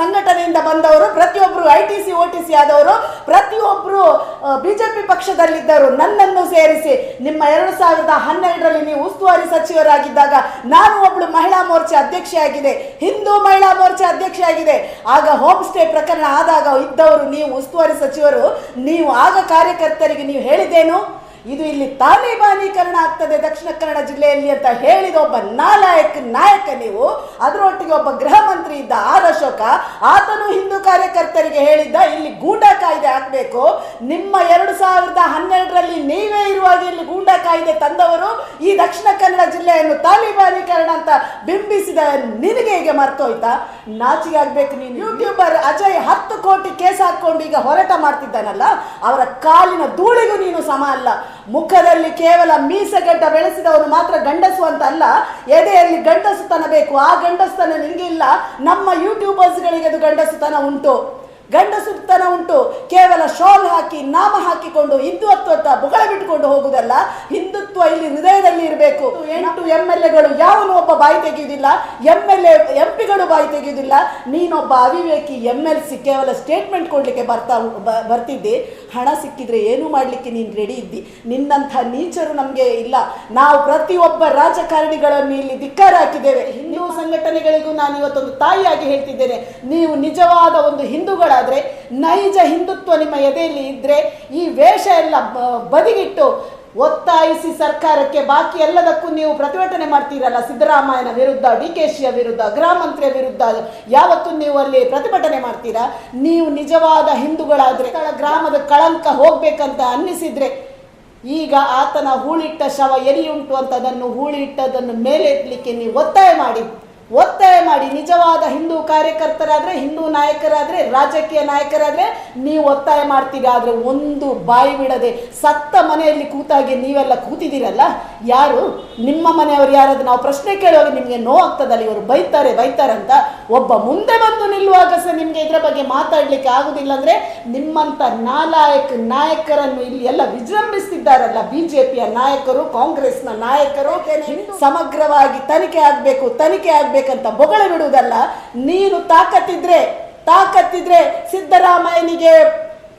ಸಂಘಟನೆಯಿಂದ ಬಂದವರು ಪ್ರತಿಯೊಬ್ಬರು I T C O T C ಆದವರು ಪ್ರತಿಯೊಬ್ಬರು ಬಿಜೆಪಿ ಪಕ್ಷದಲ್ಲಿದ್ದರು ನನ್ನನ್ನು ಸೇರಿಸಿ ನಿಮ್ಮ ಎರಡು ಸಾವಿರದ ಹನ್ನೆರಡರಲ್ಲಿ ನೀವು ಉಸ್ತುವಾರಿ ಸಚಿವರಾಗಿದ್ದಾಗ ನಾನು ಒಬ್ಳು ಮಹಿಳಾ ಮೋರ್ಚೆ ಅಧ್ಯಕ್ಷೆಯಾಗಿದೆ, ಹಿಂದೂ ಮಹಿಳಾ ಮೋರ್ಚೆ ಅಧ್ಯಕ್ಷೆಯಾಗಿದೆ. ಆಗ ಹೋಮ್ ಸ್ಟೇ ಪ್ರಕರಣ ಆದಾಗ ಇದ್ದವರು, ನೀವು ಉಸ್ತುವಾರಿ ಸಚಿವರು, ನೀವು ಆಗ ಕಾರ್ಯಕರ್ತರಿಗೆ ನೀವು ಹೇಳಿದ್ದೇನು? ಇದು ಇಲ್ಲಿ ತಾಲಿಬಾನೀಕರಣ ಆಗ್ತದೆ ದಕ್ಷಿಣ ಕನ್ನಡ ಜಿಲ್ಲೆಯಲ್ಲಿ ಅಂತ ಹೇಳಿದ ಒಬ್ಬ ನಾಲಾಯಕ ನಾಯಕ ನೀವು. ಅದರೊಟ್ಟಿಗೆ ಒಬ್ಬ ಗೃಹ ಮಂತ್ರಿ ಇದ್ದ ಆರ್ ಅಶೋಕ ಆತನು ಹಿಂದೂ ಕಾರ್ಯಕರ್ತರಿಗೆ ಹೇಳಿದ್ದ ಇಲ್ಲಿ ಗೂಂಡಾ ಕಾಯ್ದೆ ಹಾಕಬೇಕು ನಿಮ್ಮ ಎರಡು ಸಾವಿರದ ಹನ್ನೆರಡರಲ್ಲಿ ನೀವೇ ಇರುವಾಗ ಇಲ್ಲಿ ಗೂಂಡಾ ಕಾಯ್ದೆ ತಂದವರು, ಈ ದಕ್ಷಿಣ ಕನ್ನಡ ಜಿಲ್ಲೆಯನ್ನು ತಾಲಿಬಾನೀಕರಣ ಅಂತ ಬಿಂಬಿಸಿದ ನಿನಗೆ ಹೀಗೆ ಮರ್ತೋಯ್ತಾ? ನಾಚಿಗೆ ಆಗ್ಬೇಕು ನೀನು. ಯೂಟ್ಯೂಬರ್ ಅಜಯ್ ಹತ್ತು ಕೋಟಿ ಕೇಸ್ ಹಾಕೊಂಡು ಈಗ ಹೋರಾಟ ಮಾಡ್ತಿದ್ದಾನಲ್ಲ, ಅವರ ಕಾಲಿನ ಧೂಳಿಗೂ ನೀನು ಸಮ ಅಲ್ಲ. ಮುಖದಲ್ಲಿ ಕೇವಲ ಮೀಸಗಡ್ಡ ಬೆಳೆಸಿದವನು ಮಾತ್ರ ಗಂಡಸು ಅಂತ ಅಲ್ಲ, ಎದೆಯಲ್ಲಿ ಗಂಡಸುತನ ಬೇಕು. ಆ ಗಂಡಸುತನ ನಿನಗೆ ಇಲ್ಲ. ನಮ್ಮ ಯೂಟ್ಯೂಬರ್ಸ್ಗಳಿಗೆ ಅದು ಗಂಡಸುತನ ಉಂಟು. ಗಂಡಸುತನ ಉಂಟು. ಕೇವಲ ಶಾಲ್ ಹಾಕಿ, ನಾಮ ಹಾಕಿಕೊಂಡು ಹಿಂದುತ್ವ ಬುಗಳ ಬೊಗಳ ಬಿಟ್ಟುಕೊಂಡು ಹೋಗುವುದಲ್ಲ, ಹಿಂದುತ್ವ ಇಲ್ಲಿ ಹೃದಯದಲ್ಲಿ ಇರಬೇಕು ಎಂಟು ಎಂ ಎಲ್ ಎಗಳು ಯಾವನು ಒಬ್ಬ ಬಾಯಿ ತೆಗೆಯುವುದಿಲ್ಲ ಎಂ ಎಲ್ ಎ ಎಂ ಪಿಗಳು ಬಾಯಿ ತೆಗೆಯುವುದಿಲ್ಲ. ನೀನೊಬ್ಬ ಅವಿವೇಕಿ ಎಂ ಎಲ್ ಸಿ ಕೇವಲ ಸ್ಟೇಟ್ಮೆಂಟ್ ಕೊಡ್ಲಿಕ್ಕೆ ಬರ್ತಾ ಬರ್ತಿದ್ದಿ. ಹಣ ಸಿಕ್ಕಿದ್ರೆ ಏನು ಮಾಡಲಿಕ್ಕೆ ನೀನು ರೆಡಿ ಇದ್ದಿ. ನಿನ್ನಂಥ ನೀಚರು ನಮಗೆ ಇಲ್ಲ. ನಾವು ಪ್ರತಿಯೊಬ್ಬ ರಾಜಕಾರಣಿಗಳನ್ನು ಇಲ್ಲಿ ಧಿಕ್ಕಾರ ಹಾಕಿದ್ದೇವೆ. ಹಿಂದೂ ಸಂಘಟನೆಗಳಿಗೂ ನಾನು ಇವತ್ತೊಂದು ತಾಯಿಯಾಗಿ ಹೇಳ್ತಿದ್ದೇನೆ. ನೀವು ನಿಜವಾದ ಒಂದು ಹಿಂದೂಗಳಾದರೆ, ನೈಜ ಹಿಂದುತ್ವ ನಿಮ್ಮ ಎದೆಯಲ್ಲಿ ಇದ್ರೆ, ಈ ವೇಷ ಎಲ್ಲ ಬದಿಗಿಟ್ಟು ಒತ್ತಾಯಿಸಿ ಸರ್ಕಾರಕ್ಕೆ ಬಾಕಿ ಎಲ್ಲದಕ್ಕೂ ನೀವು ಪ್ರತಿಭಟನೆ ಮಾಡ್ತೀರಲ್ಲ ಸಿದ್ದರಾಮಯ್ಯನ ವಿರುದ್ಧ ಡಿ ಕೆ ಶಿಯ ವಿರುದ್ಧ ಗೃಹ ವಿರುದ್ಧ ಯಾವತ್ತು ನೀವು ಅಲ್ಲಿ ಪ್ರತಿಭಟನೆ ಮಾಡ್ತೀರಾ? ನೀವು ನಿಜವಾದ ಹಿಂದೂಗಳಾದ್ರೆ ಗ್ರಾಮದ ಕಳಂಕ ಹೋಗ್ಬೇಕಂತ ಅನ್ನಿಸಿದ್ರೆ ಈಗ ಆತನ ಹೂಳಿಟ್ಟ ಶವ ಎಲ್ಲಿ ಉಂಟು ಅಂತ ಅದನ್ನು ಹೂಳಿಟ್ಟದನ್ನು ಮೇಲೆ ಎತ್ತಲಿಕ್ಕೆ ನೀವು ಒತ್ತಾಯ ಮಾಡಿ. ಒತ್ತಾಯ ಮಾಡಿ ನಿಜವಾದ ಹಿಂದೂ ಕಾರ್ಯಕರ್ತರಾದ್ರೆ ಹಿಂದೂ ನಾಯಕರಾದ್ರೆ ರಾಜಕೀಯ ನಾಯಕರಾದ್ರೆ ನೀವು ಒತ್ತಾಯ ಮಾಡ್ತೀರಿ ಆದರೆ ಒಂದು ಬಾಯಿ ಬಿಡದೆ ಸತ್ತ ಮನೆಯಲ್ಲಿ ಕೂತಾಗಿ ನೀವೆಲ್ಲ ಕೂತಿದ್ದೀರಲ್ಲ? ಯಾರು? ನಿಮ್ಮ ಮನೆಯವರು ಯಾರಾದ್ರೂ ನಾವು ಪ್ರಶ್ನೆ ಕೇಳುವಾಗ ನಿಮಗೆ ನೋವಾಗ್ತದಲ್ಲ ಇವರು ಬೈತಾರೆ ಬೈತಾರೆ ಅಂತ ಒಬ್ಬ ಮುಂದೆ ಬಂದು ನಿಲ್ಲುವಾಗ ಸಹ ನಿಮಗೆ ಇದರ ಬಗ್ಗೆ ಮಾತಾಡ್ಲಿಕ್ಕೆ ಆಗುದಿಲ್ಲ ಅಂದ್ರೆ ನಿಮ್ಮಂತ ನಾಲಾಯಕ ನಾಯಕರನ್ನು ಇಲ್ಲಿ ಎಲ್ಲ ವಿಜೃಂಭಿಸ್ತಿದ್ದಾರಲ್ಲ ಬಿಜೆಪಿಯ ನಾಯಕರು ಕಾಂಗ್ರೆಸ್ನ ನಾಯಕರು ಸಮಗ್ರವಾಗಿ ತನಿಖೆ ಆಗಬೇಕು ತನಿಖೆ ಆಗ್ಬೇಕಂತ ಬೊಗಳ ಬಿಡುವುದಲ್ಲ ನೀನು ತಾಕತ್ತಿದ್ರೆ ತಾಕತ್ತಿದ್ರೆ ಸಿದ್ದರಾಮಯ್ಯನಿಗೆ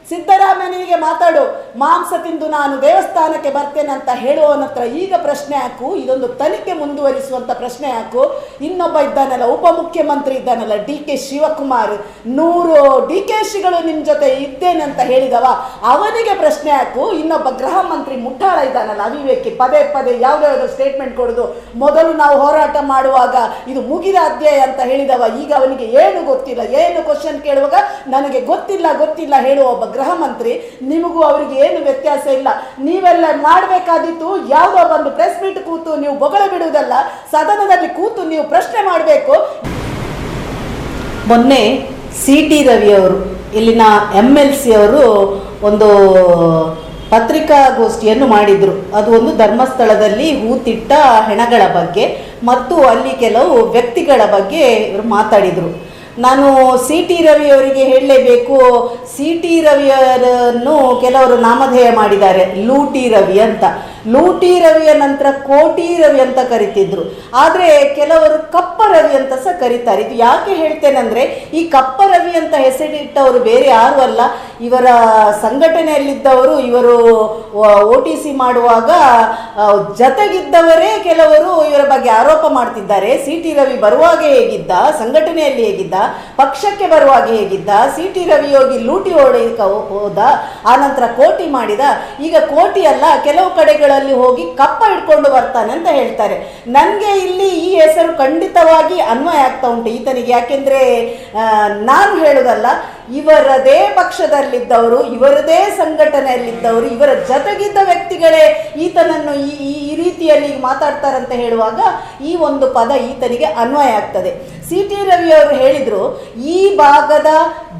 ಸಿದ್ದರಾಮಯ್ಯನಿಗೆ ಮಾತಾಡು, ಮಾಂಸ ತಿಂದು ನಾನು ದೇವಸ್ಥಾನಕ್ಕೆ ಬರ್ತೇನೆ ಅಂತ ಹೇಳುವವನ ಹತ್ರ ಈಗ ಪ್ರಶ್ನೆ ಹಾಕು, ಇದೊಂದು ತನಿಖೆ ಮುಂದುವರಿಸುವಂತ ಪ್ರಶ್ನೆ ಹಾಕು. ಇನ್ನೊಬ್ಬ ಇದ್ದಾನಲ್ಲ, ಉಪಮುಖ್ಯಮಂತ್ರಿ ಇದ್ದಾನಲ್ಲ, ಡಿ ಕೆ ಶಿವಕುಮಾರ್. ನೂರು ಡಿ ಕೆ ಶಿಗಳು ನಿಮ್ಮ ಜೊತೆ ಇದ್ದೇನೆ ಅಂತ ಹೇಳಿದವ, ಅವನಿಗೆ ಪ್ರಶ್ನೆ ಹಾಕು. ಇನ್ನೊಬ್ಬ ಗೃಹ ಮಂತ್ರಿ ಮುಠಾಳ ಇದ್ದಾನಲ್ಲ, ಅವಿವೇಕಿ, ಪದೇ ಪದೇ ಯಾವುದಾದ್ರು ಸ್ಟೇಟ್ಮೆಂಟ್ ಕೊಡೋದು. ಮೊದಲು ನಾವು ಹೋರಾಟ ಮಾಡುವಾಗ ಇದು ಮುಗಿದ ಅಧ್ಯಾಯ ಅಂತ ಹೇಳಿದವ, ಈಗ ಅವನಿಗೆ ಏನು ಗೊತ್ತಿಲ್ಲ. ಏನು ಕ್ವಶನ್ ಕೇಳುವಾಗ, ನನಗೆ ಗೊತ್ತಿಲ್ಲ ಗೊತ್ತಿಲ್ಲ ಹೇಳುವ ಒಬ್ಬ ಗೃಹ ಮಂತ್ರಿ, ನಿಮಗೂ ಅವರಿಗೆ ಏನು ವ್ಯತ್ಯಾಸ ಇಲ್ಲ. ನೀವೆಲ್ಲ ಮಾಡಬೇಕಾದಿತ್ತು ಯಾವುದೋ ಒಂದು ಪ್ರೆಸ್ ಮೀಟ್ ಕೂತು ನೀವು ಬೊಗಳ ಬಿಡುವುದಲ್ಲ, ಸದನದಲ್ಲಿ ಕೂತು ನೀವು ಪ್ರಶ್ನೆ ಮಾಡಬೇಕು. ಮೊನ್ನೆ ಸಿ ಟಿ ರವಿಯವರು ಇಲ್ಲಿನ ಎಂ ಎಲ್ ಸಿ ಅವರು ಒಂದು ಪತ್ರಿಕಾಗೋಷ್ಠಿಯನ್ನು ಮಾಡಿದರು. ಅದು ಒಂದು ಧರ್ಮಸ್ಥಳದಲ್ಲಿ ಹೂತಿಟ್ಟ ಹೆಣಗಳ ಬಗ್ಗೆ, ಮತ್ತು ಅಲ್ಲಿ ಕೆಲವು ವ್ಯಕ್ತಿಗಳ ಬಗ್ಗೆ ಇವರು ಮಾತಾಡಿದರು. ನಾನು ಸಿ ಟಿ ರವಿಯವರಿಗೆ ಹೇಳಲೇಬೇಕು. ಸಿ ಟಿ ರವಿಯವರನ್ನು ಕೆಲವರು ನಾಮಧೇಯ ಮಾಡಿದ್ದಾರೆ. ಲೂಟಿ ರವಿ ಅಂತ. ಲೂಟಿ ರವಿಯ ನಂತರ ಕೋಟಿ ರವಿ ಅಂತ ಕರಿತಿದ್ರು. ಆದರೆ ಕೆಲವರು ಕಪ್ಪ ರವಿ ಅಂತ ಸಹ ಕರೀತಾರೆ. ಇದು ಯಾಕೆ ಹೇಳ್ತೇನೆ ಅಂದರೆ, ಈ ಕಪ್ಪ ರವಿ ಅಂತ ಹೆಸರಿಟ್ಟವರು ಬೇರೆ ಯಾರು ಅಲ್ಲ. ಇವರ ಸಂಘಟನೆಯಲ್ಲಿದ್ದವರು, ಇವರು ಒ ಟಿ ಸಿ ಮಾಡುವಾಗ ಜತೆಗಿದ್ದವರೇ ಕೆಲವರು ಇವರ ಬಗ್ಗೆ ಆರೋಪ ಮಾಡ್ತಿದ್ದಾರೆ. ಸಿ ಟಿ ರವಿ ಬರುವಾಗ ಹೇಗಿದ್ದ, ಸಂಘಟನೆಯಲ್ಲಿ ಹೇಗಿದ್ದ, ಪಕ್ಷಕ್ಕೆ ಬರುವಾಗ ಹೇಗಿದ್ದ, ಸಿ ಟಿ ರವಿ ಹೋಗಿ ಲೂಟಿ ಹೊಡೆಯಕ ಹೋದ ಆನಂತರ ಕೋಟಿ ಮಾಡಿದ. ಈಗ ಕೋಟಿ ಅಲ್ಲ, ಕೆಲವು ಕಡೆಗಳಲ್ಲಿ ಹೋಗಿ ಕಪ್ಪ ಹಿಡ್ಕೊಂಡು ಬರ್ತಾನೆ ಅಂತ ಹೇಳ್ತಾರೆ. ನನಗೆ ಇಲ್ಲಿ ಈ ಹೆಸರು ಖಂಡಿತವಾಗಿ ಅನ್ವಯ ಆಗ್ತಾ ಉಂಟು. ಈತನಿಗೆ ಯಾಕೆಂದ್ರೆ ನಾನು ಹೇಳುವುದಲ್ಲ ಇವರದೇ ಪಕ್ಷದಲ್ಲಿದ್ದವರು, ಇವರದೇ ಸಂಘಟನೆಯಲ್ಲಿದ್ದವರು, ಇವರ ಜೊತೆಗಿದ್ದ ವ್ಯಕ್ತಿಗಳೇ ಈತನನ್ನು ಈ, ಈ- ರೀತಿಯಲ್ಲಿ ಮಾತಾಡ್ತಾರಂತ ಹೇಳುವಾಗ ಈ ಒಂದು ಪದ ಈತನಿಗೆ ಅನ್ವಯ ಆಗ್ತದೆ. ಸಿ ಟಿ ರವಿ ಅವರು ಹೇಳಿದರು, ಈ ಭಾಗದ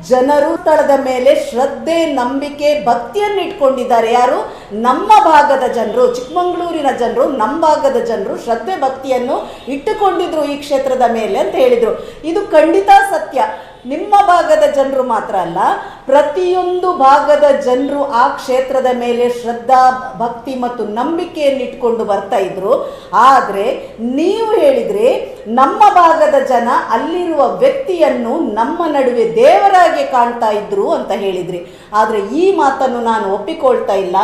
ಜನರು ತಳದ ಮೇಲೆ ಶ್ರದ್ಧೆ, ನಂಬಿಕೆ, ಭಕ್ತಿಯನ್ನು ಇಟ್ಕೊಂಡಿದ್ದಾರೆ. ಯಾರು? ನಮ್ಮ ಭಾಗದ ಜನರು, ಚಿಕ್ಕಮಗಳೂರಿನ ಜನರು, ನಮ್ಮ ಭಾಗದ ಜನರು ಶ್ರದ್ಧೆ, ಭಕ್ತಿಯನ್ನು ಇಟ್ಟುಕೊಂಡಿದ್ರು ಈ ಕ್ಷೇತ್ರದ ಮೇಲೆ ಅಂತ ಹೇಳಿದರು. ಇದು ಖಂಡಿತ ಸತ್ಯ. ನಿಮ್ಮ ಭಾಗದ ಜನರು ಮಾತ್ರ ಅಲ್ಲ, ಪ್ರತಿಯೊಂದು ಭಾಗದ ಜನರು ಆ ಕ್ಷೇತ್ರದ ಮೇಲೆ ಶ್ರದ್ಧಾ, ಭಕ್ತಿ ಮತ್ತು ನಂಬಿಕೆಯನ್ನು ಇಟ್ಕೊಂಡು ಬರ್ತಾ ಇದ್ರು. ಆದರೆ ನೀವು ಹೇಳಿದರೆ ನಮ್ಮ ಭಾಗದ ಜನ ಅಲ್ಲಿರುವ ವ್ಯಕ್ತಿಯನ್ನು ನಮ್ಮ ನಡುವೆ ದೇವರಾಗಿ ಕಾಣ್ತಾ ಇದ್ರು ಅಂತ ಹೇಳಿದ್ರಿ. ಆದರೆ ಈ ಮಾತನ್ನು ನಾನು ಒಪ್ಪಿಕೊಳ್ತಾ ಇಲ್ಲ.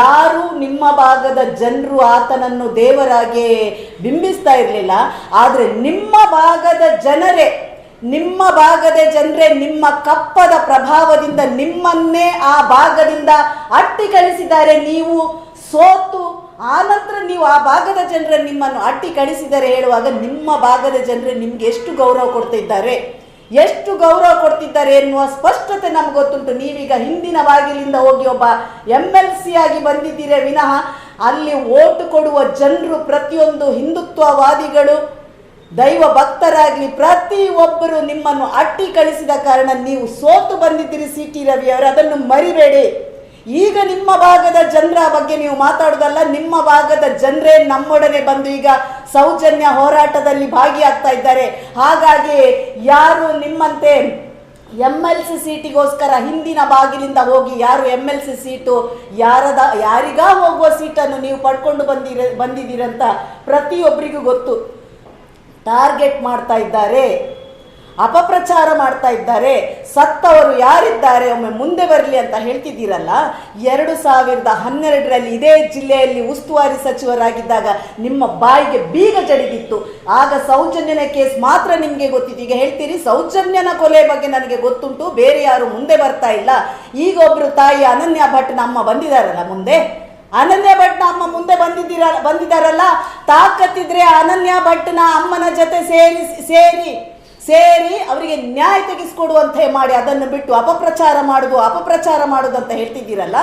ಯಾರು ನಿಮ್ಮ ಭಾಗದ ಜನರು ಆತನನ್ನು ದೇವರಾಗೆ ಬಿಂಬಿಸ್ತಾ ಇರಲಿಲ್ಲ. ಆದರೆ ನಿಮ್ಮ ಭಾಗದ ಜನರೇ ನಿಮ್ಮ ಭಾಗದ ಜನರೇ ನಿಮ್ಮ ಕಪ್ಪದ ಪ್ರಭಾವದಿಂದ ನಿಮ್ಮನ್ನೇ ಆ ಭಾಗದಿಂದ ಅಟ್ಟಿ ಕಳಿಸಿದ್ದಾರೆ. ನೀವು ಸೋತು ಆನಂತರ ನೀವು ಆ ಭಾಗದ ಜನರ ನಿಮ್ಮನ್ನು ಅಟ್ಟಿ ಕಳಿಸಿದ್ದಾರೆ ಹೇಳುವಾಗ ನಿಮ್ಮ ಭಾಗದ ಜನರೇ ನಿಮ್ಗೆ ಎಷ್ಟು ಗೌರವ ಕೊಡ್ತಿದ್ದಾರೆ? ಎಷ್ಟು ಗೌರವ ಕೊಡ್ತಿದ್ದಾರೆ ಎನ್ನುವ ಸ್ಪಷ್ಟತೆ ನಮ್ಗೆ ಗೊತ್ತುಂಟು. ನೀವೀಗ ಹಿಂದಿನ ಬಾಗಿಲಿಂದ ಹೋಗಿ ಒಬ್ಬ ಎಂ ಎಲ್ ಸಿ ಆಗಿ ಬಂದಿದ್ದೀರೇ ವಿನಃ ಅಲ್ಲಿ ಓಟು ಕೊಡುವ ಜನರು ಪ್ರತಿಯೊಂದು ಹಿಂದುತ್ವವಾದಿಗಳು ದೈವ ಭಕ್ತರಾಗಲಿ ಪ್ರತಿ ಒಬ್ಬರು ನಿಮ್ಮನ್ನು ಅಟ್ಟಿ ಕಳಿಸಿದ ಕಾರಣ ನೀವು ಸೋತು ಬಂದಿದ್ದೀರಿ ಸಿ ಟಿ ರವಿ ಅವರು, ಅದನ್ನು ಮರಿಬೇಡಿ. ಈಗ ನಿಮ್ಮ ಭಾಗದ ಜನರ ಬಗ್ಗೆ ನೀವು ಮಾತಾಡೋದಲ್ಲ, ನಿಮ್ಮ ಭಾಗದ ಜನರೇ ನಮ್ಮೊಡನೆ ಬಂದು ಈಗ ಸೌಜನ್ಯ ಹೋರಾಟದಲ್ಲಿ ಭಾಗಿಯಾಗ್ತಾ ಇದ್ದಾರೆ. ಹಾಗಾಗಿ ಯಾರು ನಿಮ್ಮಂತೆ ಎಂ ಎಲ್ ಸಿ ಸೀಟಿಗೋಸ್ಕರ ಹಿಂದಿನ ಬಾಗಿಲಿಂದ ಹೋಗಿ ಯಾರು ಎಂ ಎಲ್ ಸಿ ಸೀಟು, ಯಾರದ, ಯಾರಿಗಾ ಹೋಗುವ ಸೀಟನ್ನು ನೀವು ಪಡ್ಕೊಂಡು ಬಂದಿರ, ಬಂದಿದ್ದೀರಂತ ಪ್ರತಿಯೊಬ್ಬರಿಗೂ ಗೊತ್ತು. ಟಾರ್ಗೆಟ್ ಮಾಡ್ತಾ ಇದ್ದಾರೆ, ಅಪಪ್ರಚಾರ ಮಾಡ್ತಾ ಇದ್ದಾರೆ, ಸತ್ತವರು ಯಾರಿದ್ದಾರೆ, ಒಮ್ಮೆ ಮುಂದೆ ಬರಲಿ ಅಂತ ಹೇಳ್ತಿದ್ದೀರಲ್ಲ, ಎರಡು ಸಾವಿರದ ಹನ್ನೆರಡರಲ್ಲಿ ಇದೇ ಜಿಲ್ಲೆಯಲ್ಲಿ ಉಸ್ತುವಾರಿ ಸಚಿವರಾಗಿದ್ದಾಗ ನಿಮ್ಮ ಬಾಯಿಗೆ ಬೀಗ ಜಡಿದಿತ್ತು. ಆಗ ಸೌಜನ್ಯನ ಕೇಸ್ ಮಾತ್ರ ನಿಮಗೆ ಗೊತ್ತಿತ್ತು. ಈಗ ಹೇಳ್ತೀರಿ, ಸೌಜನ್ಯನ ಕೊಲೆ ಬಗ್ಗೆ ನನಗೆ ಗೊತ್ತುಂಟು, ಬೇರೆ ಯಾರು ಮುಂದೆ ಬರ್ತಾ ಇಲ್ಲ. ಈಗ ಒಬ್ಬರು ತಾಯಿ ಅನನ್ಯ ಭಟ್ ನಮ್ಮ ಬಂದಿದ್ದಾರಲ್ಲ ಮುಂದೆ. ಅನನ್ಯ ಭಟ್ನ ಅಮ್ಮ ಮುಂದೆ ಬಂದಿದ್ದೀರ ಬಂದಿದ್ದಾರಲ್ಲ? ತಾಕತ್ತಿದ್ರೆ ಅನನ್ಯ ಭಟ್ನ ಅಮ್ಮನ ಜೊತೆ ಸೇರಿ ಸೇರಿ ಸೇರಿ ಅವರಿಗೆ ನ್ಯಾಯ ತೆಗೆಸಿಕೊಡುವಂತೆ ಮಾಡಿ ಅದನ್ನು ಬಿಟ್ಟು ಅಪಪ್ರಚಾರ ಮಾಡುದು ಅಪಪ್ರಚಾರ ಮಾಡುದು ಅಂತ ಹೇಳ್ತಿದ್ದೀರಲ್ಲ?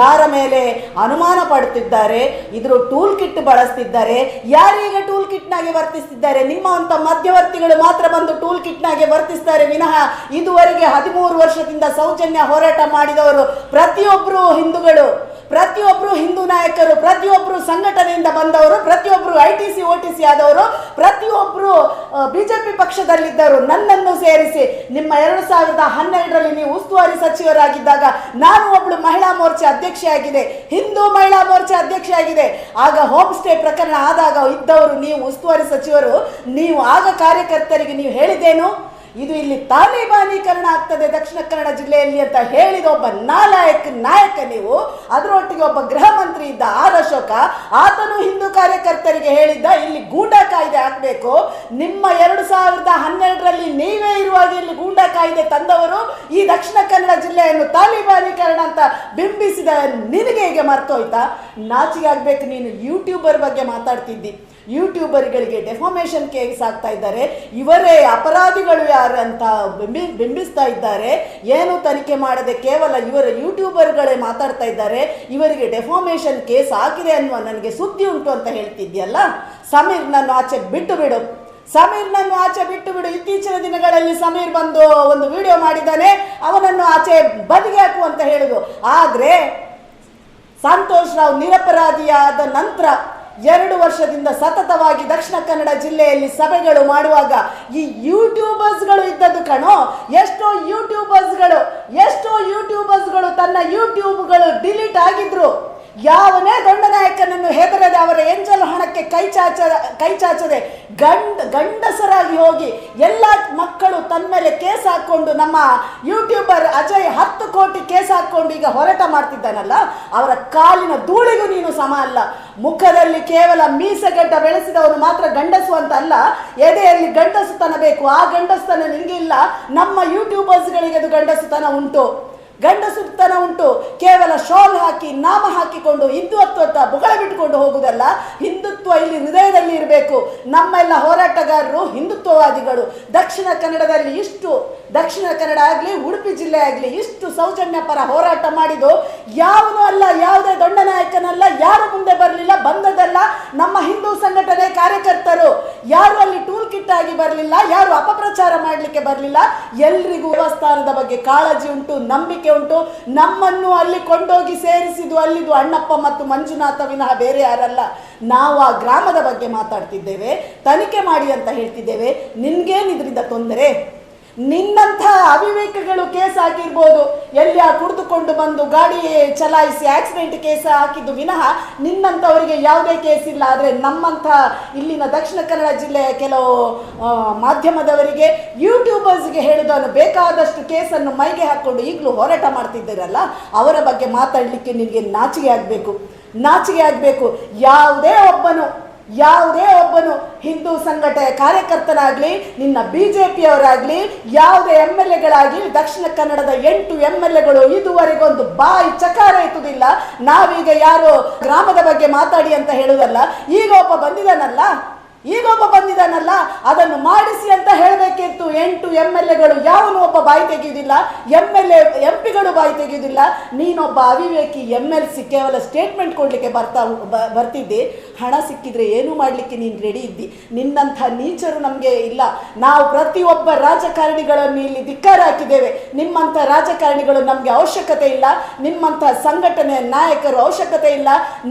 ಯಾರ ಮೇಲೆ ಅನುಮಾನ ಪಡುತ್ತಿದ್ದಾರೆ? ಇದ್ರ ಟೂಲ್ ಕಿಟ್ ಬಳಸ್ತಿದ್ದಾರೆ. ಯಾರೀಗ ಟೂಲ್ ಕಿಟ್ನಾಗೆ ವರ್ತಿಸ್ತಿದ್ದಾರೆ ನಿಮ್ಮಂತ ಮಧ್ಯವರ್ತಿಗಳು ಮಾತ್ರ ಬಂದು ಟೂಲ್ ಕಿಟ್ನಾಗೆ ವರ್ತಿಸ್ತಾರೆ. ವಿನಃ ಇದುವರೆಗೆ ಹದಿಮೂರು ವರ್ಷದಿಂದ ಸೌಜನ್ಯ ಹೋರಾಟ ಮಾಡಿದವರು ಪ್ರತಿಯೊಬ್ಬರು ಹಿಂದೂಗಳು. ಪ್ರತಿಯೊಬ್ಬರು ಹಿಂದೂ ನಾಯಕರು ಪ್ರತಿಯೊಬ್ಬರು ಸಂಘಟನೆಯಿಂದ ಬಂದವರು ಪ್ರತಿಯೊಬ್ಬರು I T C, O T C ಆದವರು ಪ್ರತಿಯೊಬ್ಬರು ಬಿಜೆಪಿ ಪಕ್ಷದಲ್ಲಿದ್ದರು. ನನ್ನನ್ನು ಸೇರಿಸಿ ನಿಮ್ಮ ಎರಡು ಸಾವಿರದ ಹನ್ನೆರಡರಲ್ಲಿ ನೀವು ಉಸ್ತುವಾರಿ ಸಚಿವರಾಗಿದ್ದಾಗ ನಾನು ಒಬ್ಬಳು ಮಹಿಳಾ ಮೋರ್ಚೆ ಅಧ್ಯಕ್ಷೆಯಾಗಿದೆ. ಹಿಂದೂ ಮಹಿಳಾ ಮೋರ್ಚೆ ಅಧ್ಯಕ್ಷೆಯಾಗಿದೆ. ಆಗ ಹೋಮ್ ಸ್ಟೇ ಪ್ರಕರಣ ಆದಾಗ ಇದ್ದವರು ನೀವು ಉಸ್ತುವಾರಿ ಸಚಿವರು. ನೀವು ಆಗ ಕಾರ್ಯಕರ್ತರಿಗೆ ನೀವು ಹೇಳಿದ್ದೇನು? ಇದು ಇಲ್ಲಿ ತಾಲಿಬಾನೀಕರಣ ಆಗ್ತದೆ ದಕ್ಷಿಣ ಕನ್ನಡ ಜಿಲ್ಲೆಯಲ್ಲಿ ಅಂತ ಹೇಳಿದ ಒಬ್ಬ ನಾಲಾಯಕ ನಾಯಕ ನೀವು. ಅದರೊಟ್ಟಿಗೆ ಒಬ್ಬ ಗೃಹ ಮಂತ್ರಿ ಇದ್ದ ಆರ್ ಅಶೋಕ, ಆತನು ಹಿಂದೂ ಕಾರ್ಯಕರ್ತರಿಗೆ ಹೇಳಿದ್ದ ಇಲ್ಲಿ ಗೂಂಡಾ ಕಾಯ್ದೆ ಹಾಕಬೇಕು. ನಿಮ್ಮ ಎರಡು ಸಾವಿರದ ಹನ್ನೆರಡರಲ್ಲಿ ನೀವೇ ಇರುವಾಗ ಇಲ್ಲಿ ಗೂಂಡಾ ಕಾಯ್ದೆ ತಂದವರು ಈ ದಕ್ಷಿಣ ಕನ್ನಡ ಜಿಲ್ಲೆಯನ್ನು ತಾಲಿಬಾನೀಕರಣ ಅಂತ ಬಿಂಬಿಸಿದ ನಿನಗೆ ಹೇಗೆ ಮರ್ತೋಯ್ತಾ? ನಾಚಿಗೆ ಆಗ್ಬೇಕು, ನೀನು ಯೂಟ್ಯೂಬರ್ ಬಗ್ಗೆ ಮಾತಾಡ್ತಿದ್ದಿ. ಯೂಟ್ಯೂಬರ್ಗಳಿಗೆ ಡೆಫಾಮೇಷನ್ ಕೇಸ್ ಆಗ್ತಾ ಇದ್ದಾರೆ. ಇವರೇ ಅಪರಾಧಿಗಳು ಯಾರು ಅಂತ ಬಿಂಬಿ, ಬಿಂಬಿಸ್ತಾ ಇದ್ದಾರೆ. ಏನು ತನಿಖೆ ಮಾಡದೆ ಕೇವಲ ಇವರ ಯೂಟ್ಯೂಬರ್ಗಳೇ ಮಾತಾಡ್ತಾ ಇದ್ದಾರೆ. ಇವರಿಗೆ ಡೆಫಾಮೇಷನ್ ಕೇಸ್ ಆಗಿದೆ ಅನ್ನುವ ನನಗೆ ಸುದ್ದಿ ಉಂಟು ಅಂತ ಹೇಳ್ತಿದ್ಯಲ್ಲ ಸಮೀರ್ ನನ್ನ ಆಚೆ ಬಿಟ್ಟು ಬಿಡು. ಸಮೀರ್ ಆಚೆ ಬಿಟ್ಟು ಬಿಡು. ಇತ್ತೀಚಿನ ದಿನಗಳಲ್ಲಿ ಸಮೀರ್ ಬಂದು ಒಂದು ವಿಡಿಯೋ ಮಾಡಿದ್ದಾನೆ. ಅವನನ್ನು ಆಚೆ ಬದಿಗೆ ಹಾಕು ಅಂತ ಹೇಳುದು. ಆದ್ರೆ ಸಂತೋಷ್ ರಾವ್ ನಿರಪರಾಧಿಯಾದ ನಂತರ ಎರಡು ವರ್ಷದಿಂದ ಸತತವಾಗಿ ದಕ್ಷಿಣ ಕನ್ನಡ ಜಿಲ್ಲೆಯಲ್ಲಿ ಸಭೆಗಳು ಮಾಡುವಾಗ ಈ ಯೂಟ್ಯೂಬರ್ಸ್ಗಳು ಇದ್ದದ್ದು ಕಣೋ, ಎಷ್ಟೋ ಯೂಟ್ಯೂಬರ್ಸ್ಗಳು ಎಷ್ಟೋ ಯೂಟ್ಯೂಬರ್ಸ್ಗಳು ತನ್ನ ಯೂಟ್ಯೂಬ್ಗಳು ಡಿಲೀಟ್ ಆಗಿದ್ರು. ಯಾವನೇ ದೊಡ್ಡ ನಾಯಕನನ್ನು ಹೆದರದೆ ಅವರ ಎಂಜಲು ಹಣಕ್ಕೆ ಕೈ ಚಾಚ, ಕೈ ಚಾಚದೆ ಗಂಡ, ಗಂಡಸರಾಗಿ ಹೋಗಿ ಎಲ್ಲ ಮಕ್ಕಳು ತನ್ನ ಮೇಲೆ ಕೇಸ್ ಹಾಕೊಂಡು ನಮ್ಮ ಯೂಟ್ಯೂಬರ್ ಅಜಯ್ ಹತ್ತು ಕೋಟಿ ಕೇಸ್ ಹಾಕೊಂಡು ಈಗ ಹೊರಟ ಮಾಡ್ತಿದ್ದಾನಲ್ಲ, ಅವರ ಕಾಲಿನ ಧೂಳಿಗೂ ನೀನು ಸಮ ಅಲ್ಲ. ಮುಖದಲ್ಲಿ ಕೇವಲ ಮೀಸೆಗಡ್ಡ ಬೆಳೆಸಿದವನು ಮಾತ್ರ ಗಂಡಸು ಅಂತ ಅಲ್ಲ, ಎದೆಯಲ್ಲಿ ಗಂಡಸುತನ ಬೇಕು. ಆ ಗಂಡಸುತನ ನಿಂಗಿಲ್ಲ ನಮ್ಮ ಯೂಟ್ಯೂಬರ್ಸ್ಗಳಿಗೆ ಅದು ಗಂಡಸುತನ ಉಂಟು. ಗಂಡಸುತನ ಉಂಟು. ಕೇವಲ ಶಾಲ್ ಹಾಕಿ, ನಾಮ ಹಾಕಿಕೊಂಡು ಹಿಂದುತ್ವ ಬುಗಳ ಬಿಟ್ಟುಕೊಂಡು ಹೋಗುವುದಲ್ಲ, ಹಿಂದುತ್ವ ಇಲ್ಲಿ ಹೃದಯದಲ್ಲಿ ಇರಬೇಕು. ನಮ್ಮೆಲ್ಲ ಹೋರಾಟಗಾರರು ಹಿಂದುತ್ವವಾದಿಗಳು. ದಕ್ಷಿಣ ಕನ್ನಡದಲ್ಲಿ ಇಷ್ಟು, ದಕ್ಷಿಣ ಕನ್ನಡ ಆಗಲಿ, ಉಡುಪಿ ಜಿಲ್ಲೆ ಆಗಲಿ, ಇಷ್ಟು ಸೌಜನ್ಯ ಪರ ಹೋರಾಟ ಮಾಡಿದ್ದು ಯಾವುದೂ ಅಲ್ಲ, ಯಾವುದೇ ದೊಡ್ಡ ನಾಯಕನಲ್ಲ, ಯಾರು ಮುಂದೆ ಬರಲಿಲ್ಲ ಬಂದದಲ್ಲ ನಮ್ಮ ಹಿಂದೂ ಸಂಘಟನೆ ಕಾರ್ಯಕರ್ತರು. ಯಾರು ಅಲ್ಲಿ ಟೂಲ್ ಕಿಟ್ ಆಗಿ ಬರಲಿಲ್ಲ, ಯಾರು ಅಪಪ್ರಚಾರ ಮಾಡಲಿಕ್ಕೆ ಬರಲಿಲ್ಲ, ಎಲ್ರಿಗೂ ದೇವಸ್ಥಾನದ ಬಗ್ಗೆ ಕಾಳಜಿ ಉಂಟು, ನಂಬಿಕೆ ಉಂಟು. ನಮ್ಮನ್ನು ಅಲ್ಲಿ ಕೊಂಡೋಗಿ ಸೇರಿಸಿದ್ದು ಅಲ್ಲಿದು ಅಣ್ಣಪ್ಪ ಮತ್ತು ಮಂಜುನಾಥ ವಿನಃ ಬೇರೆ ಯಾರಲ್ಲ. ನಾವು ಆ ಗ್ರಾಮದ ಬಗ್ಗೆ ಮಾತಾಡ್ತಿದ್ದೇವೆ, ತನಿಖೆ ಮಾಡಿ ಅಂತ ಹೇಳ್ತಿದ್ದೇವೆ. ನಿನ್ಗೇನು ಇದರಿಂದ ತೊಂದರೆ? ನಿನ್ನಂಥ ಅವಿವೇಕಗಳು ಕೇಸ್ ಹಾಕಿರ್ಬೋದು. ಎಲ್ಲ ಕುಡಿದುಕೊಂಡು ಬಂದು ಗಾಡಿ ಚಲಾಯಿಸಿ ಆಕ್ಸಿಡೆಂಟ್ ಕೇಸ್ ಹಾಕಿದ್ದು ವಿನಃ ನಿನ್ನಂಥವರಿಗೆ ಯಾವುದೇ ಕೇಸ್ ಇಲ್ಲ. ಆದರೆ ನಮ್ಮಂಥ ಇಲ್ಲಿನ ದಕ್ಷಿಣ ಕನ್ನಡ ಜಿಲ್ಲೆಯ ಕೆಲವು ಮಾಧ್ಯಮದವರಿಗೆ ಯೂಟ್ಯೂಬರ್ಸ್ಗೆ ಹೇಳಿದವನು ಬೇಕಾದಷ್ಟು ಕೇಸನ್ನು ಮೈಗೆ ಹಾಕ್ಕೊಂಡು ಈಗಲೂ ಹೋರಾಟ ಮಾಡ್ತಿದ್ದೀರಲ್ಲ? ಅವರ ಬಗ್ಗೆ ಮಾತಾಡಲಿಕ್ಕೆ ನಿನಗೆ ನಾಚಿಗೆ ಆಗಬೇಕು. ನಾಚಿಗೆ ಆಗಬೇಕು. ಯಾವುದೇ ಒಬ್ಬನು ಯಾವುದೇ ಒಬ್ಬನು ಹಿಂದೂ ಸಂಘಟನೆ ಕಾರ್ಯಕರ್ತನಾಗ್ಲಿ, ನಿನ್ನ ಬಿ ಜೆ ಪಿಯವರಾಗಲಿ ಯಾವುದೇ ಎಂ ಎಲ್ ಎಗಳಾಗಲಿ ದಕ್ಷಿಣ ಕನ್ನಡದ ಎಂಟು ಎಂ ಎಲ್ ಎಗಳು ಇದುವರೆಗೊಂದು ಬಾಯಿ ಚಕಾರ ಇತ್ತುದಿಲ್ಲ ನಾವೀಗ ಯಾರು ಗ್ರಾಮದ ಬಗ್ಗೆ ಮಾತಾಡಿ ಅಂತ ಹೇಳುದಲ್ಲ, ಈಗ ಒಬ್ಬ ಬಂದಿದ್ದಾನಲ್ಲ? ಈಗ ಒಬ್ಬ ಬಂದಿದ್ದಾನಲ್ಲ, ಅದನ್ನು ಮಾಡಿಸಿ ಅಂತ ಹೇಳಬೇಕಿತ್ತು. ಎಂಟು ಎಂ ಎಲ್ ಎಗಳು ಯಾವನು ಒಬ್ಬ ಬಾಯಿ ತೆಗೆಯುವುದಿಲ್ಲ ಎಂ ಎಲ್ ಎ ಎಂ ಪಿಗಳು ಬಾಯಿ ತೆಗೆಯುವುದಿಲ್ಲ. ನೀನೊಬ್ಬ ಅವಿವೇಕಿ ಎಂ ಎಲ್ ಸಿ ಕೇವಲ ಸ್ಟೇಟ್ಮೆಂಟ್ ಕೊಡಲಿಕ್ಕೆ ಬರ್ತಾ ಬರ್ತಿದ್ದೆ. ಹಣ ಸಿಕ್ಕಿದ್ರೆ ಏನು ಮಾಡಲಿಕ್ಕೆ ನೀನು ರೆಡಿ ಇದ್ದಿ. ನಿನ್ನಂಥ ನೀಚರು ನಮಗೆ ಇಲ್ಲ. ನಾವು ಪ್ರತಿಯೊಬ್ಬ ರಾಜಕಾರಣಿಗಳನ್ನು ಇಲ್ಲಿ ಧಿಕ್ಕಾರ ಹಾಕಿದ್ದೇವೆ. ನಿಮ್ಮಂಥ ರಾಜಕಾರಣಿಗಳು ನಮಗೆ ಅವಶ್ಯಕತೆ ಇಲ್ಲ. ನಿಮ್ಮಂಥ ಸಂಘಟನೆಯ ನಾಯಕರು ಅವಶ್ಯಕತೆ ಇಲ್ಲ.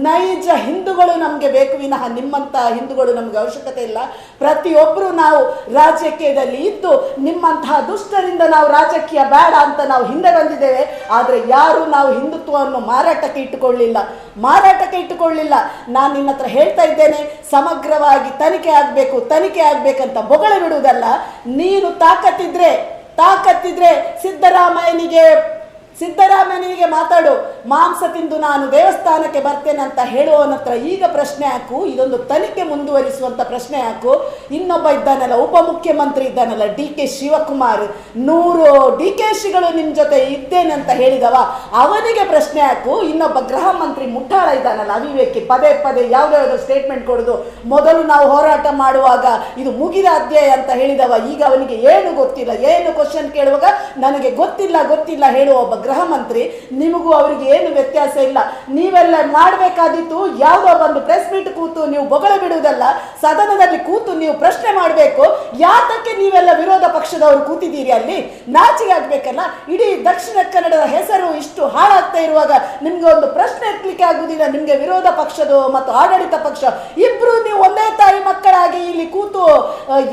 ನೈಜ ಹಿಂದೂಗಳು ನಮಗೆ ಬೇಕು. ವಿನಃ ನಿಮ್ಮಂಥ ಹಿಂದೂಗಳು ನಮಗೆ ಅವಶ್ಯಕತೆ ಇಲ್ಲ. ಪ್ರತಿಯೊಬ್ಬರು ನಾವು ರಾಜಕೀಯದಲ್ಲಿ ಇದ್ದು ನಿಮ್ಮಂತಹ ದುಷ್ಟರಿಂದ ನಾವು ರಾಜಕೀಯ ಬೇಡ ಅಂತ ನಾವು ಹಿಂದೆ ಬಂದಿದ್ದೇವೆ. ಆದರೆ ಯಾರು ನಾವು ಹಿಂದುತ್ವವನ್ನು ಮಾರಾಟಕ್ಕೆ ಇಟ್ಟುಕೊಳ್ಳಿಲ್ಲ. ಮಾರಾಟಕ್ಕೆ ಇಟ್ಟುಕೊಳ್ಳಿಲ್ಲ. ನಾನು ನಿನ್ನ ಹತ್ರ ಹೇಳ್ತಾ ಇದ್ದೇನೆ, ಸಮಗ್ರವಾಗಿ ತನಿಖೆ ಆಗಬೇಕು, ತನಿಖೆ ಆಗಬೇಕಂತ ಬೊಗಳೆ ಬಿಡುವುದಲ್ಲ. ನೀನು ತಾಕತ್ತಿದ್ರೆ ತಾಕತ್ತಿದ್ರೆ ಸಿದ್ದರಾಮಯ್ಯನಿಗೆ ಸಿದ್ದರಾಮಯ್ಯನಿಗೆ ಮಾತಾಡು, ಮಾಂಸ ತಿಂದು ನಾನು ದೇವಸ್ಥಾನಕ್ಕೆ ಬರ್ತೇನೆ ಅಂತ ಹೇಳುವವನ ಹತ್ರ ಈಗ ಪ್ರಶ್ನೆ ಹಾಕು, ಇದೊಂದು ತನಿಖೆ ಮುಂದುವರಿಸುವಂತ ಪ್ರಶ್ನೆ ಹಾಕು. ಇನ್ನೊಬ್ಬ ಇದ್ದಾನಲ್ಲ, ಉಪಮುಖ್ಯಮಂತ್ರಿ ಇದ್ದಾನಲ್ಲ, ಡಿ ಕೆ ಶಿವಕುಮಾರ್. ನೂರು ಡಿ ಕೆ ಶಿಗಳು ನಿಮ್ಮ ಜೊತೆ ಇದ್ದೇನೆ ಅಂತ ಹೇಳಿದವ, ಅವನಿಗೆ ಪ್ರಶ್ನೆ ಹಾಕು. ಇನ್ನೊಬ್ಬ ಗೃಹ ಮಂತ್ರಿ ಮುಟ್ಟಾಳ ಇದ್ದಾನಲ್ಲ, ಅವಿವೇಕಿ, ಪದೇ ಪದೇ ಯಾವುದಾದ್ರು ಸ್ಟೇಟ್ಮೆಂಟ್ ಕೊಡೋದು. ಮೊದಲು ನಾವು ಹೋರಾಟ ಮಾಡುವಾಗ ಇದು ಮುಗಿದ ಅಧ್ಯಾಯ ಅಂತ ಹೇಳಿದವ, ಈಗ ಅವನಿಗೆ ಏನು ಗೊತ್ತಿಲ್ಲ, ಏನು ಕ್ವಶನ್ ಕೇಳುವಾಗ, ನನಗೆ ಗೊತ್ತಿಲ್ಲ ಗೊತ್ತಿಲ್ಲ ಹೇಳುವ ಒಬ್ಬ ಗೃಹ ಮಂತ್ರಿ, ನಿಮಗೂ ಅವರಿಗೆ ಏನು ವ್ಯತ್ಯಾಸ ಇಲ್ಲ. ನೀವೆಲ್ಲ ಮಾಡಬೇಕಾದಿತ್ತು ಯಾವುದೋ ಒಂದು ಪ್ರೆಸ್ ಮೀಟ್ ಕೂತು ನೀವು ಬೊಗಳ ಬಿಡುವುದಲ್ಲ, ಸದನದಲ್ಲಿ ಕೂತು ನೀವು ಪ್ರಶ್ನೆ ಮಾಡಬೇಕು, ಯಾತಕ್ಕೆ ನೀವೆಲ್ಲ ವಿರೋಧ ಪಕ್ಷದವರು ಕೂತಿದ್ದೀರಿ ಅಲ್ಲಿ? ನಾಚಿಗೆ ಆಗ್ಬೇಕಲ್ಲ? ಇಡೀ ದಕ್ಷಿಣ ಕನ್ನಡದ ಹೆಸರು ಇಷ್ಟು ಹಾಳಾಗ್ತಾ ಇರುವಾಗ ನಿಮ್ಗೆ ಒಂದು ಪ್ರಶ್ನೆ ಎತ್ತಲಿಕ್ಕೆ ಆಗುದಿಲ್ಲ, ನಿಮ್ಗೆ ವಿರೋಧ ಪಕ್ಷದ ಮತ್ತು ಆಡಳಿತ ಪಕ್ಷ? ಇಬ್ರು ನೀವು ಒಂದೇ ತಾಯಿ ಮಕ್ಕಳಾಗಿ ಇಲ್ಲಿ ಕೂತು